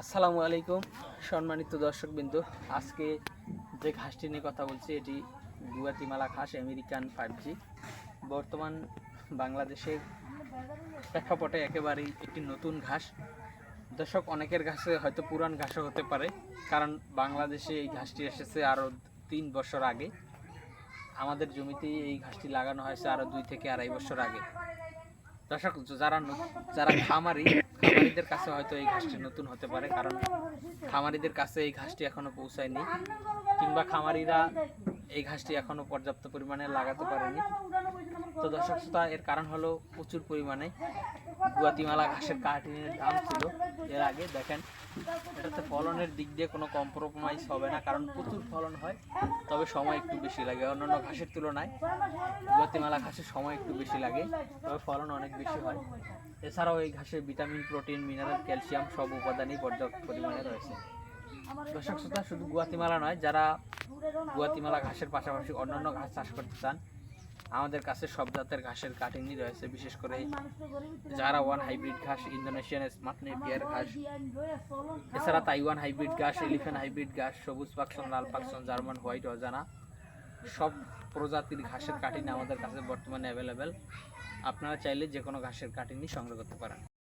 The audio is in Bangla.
আসসালামু আলাইকুম, সম্মানিত দর্শকবৃন্দ। আজকে যে ঘাসটি নিয়ে কথা বলছি, এটি গুয়াতিমালা ঘাস, আমেরিকান ফাইভ জি। বর্তমান বাংলাদেশের প্রেক্ষাপটে একেবারেই একটি নতুন ঘাস। দর্শক, অনেকের ঘাসে হয়তো পুরান ঘাসও হতে পারে, কারণ বাংলাদেশে এই ঘাসটি এসেছে আরও তিন বছর আগে। আমাদের জমিতেই এই ঘাসটি লাগানো হয়েছে আরও দুই থেকে আড়াই বছর আগে। দর্শক, যারা যারা খামারি, খামারিদের কাছে হয়তো এই ঘাসটি নতুন হতে পারে, কারণ খামারিদের কাছে এই ঘাসটি এখনও পৌঁছায়নি, কিংবা খামারিরা এই ঘাসটি এখনও পর্যাপ্ত পরিমাণে লাগাতে পারেনি। তো দর্শক শ্রোতা, এর কারণ হলো প্রচুর পরিমাণে গুয়াতিমালা ঘাসের কাটিনের দাম ছিল এর আগে, দেখেন। এটাতে ফলনের দিক দিয়ে কোনো কম্প্রোমাইজ হবে না, কারণ প্রচুর ফলন হয়, তবে সময় একটু বেশি লাগে। অন্যান্য ঘাসের তুলনায় গুয়াতিমালা ঘাসের সময় একটু বেশি লাগে, তবে ফলন অনেক বেশি হয়। এছাড়াও এই ঘাসে ভিটামিন, প্রোটিন, মিনারেল, ক্যালসিয়াম সব উপাদানই পর্যাপ্ত পরিমাণে রয়েছে। দর্শক শ্রোতা, শুধু গুয়াতিমালা নয়, যারা গুয়াতিমালা ঘাসের পাশাপাশি অন্যান্য ঘাস চাষ করতে চান আমাদের কাছে সব জাতের ঘাসের কাটিংই রয়েছে, বিশেষ করে যারা ওয়ান হাইব্রিড ঘাস, ইন্দোনেশিয়ান স্মার্ট নেপিয়ার ঘাস। এছাড়া তাইওয়ান হাইব্রিড ঘাস এলিফ্যান্ট হাইব্রিড ঘাস, সবুজ পাকসন, লাল পাকসন, জার্মান হোয়াইট অজানা। সব প্রজাতির ঘাসের কাটিং আমাদের কাছে বর্তমানে অ্যাভেলেবেল আপনারা চাইলে যে কোনো ঘাসের কাটিংই সংগ্রহ করতে পারেন।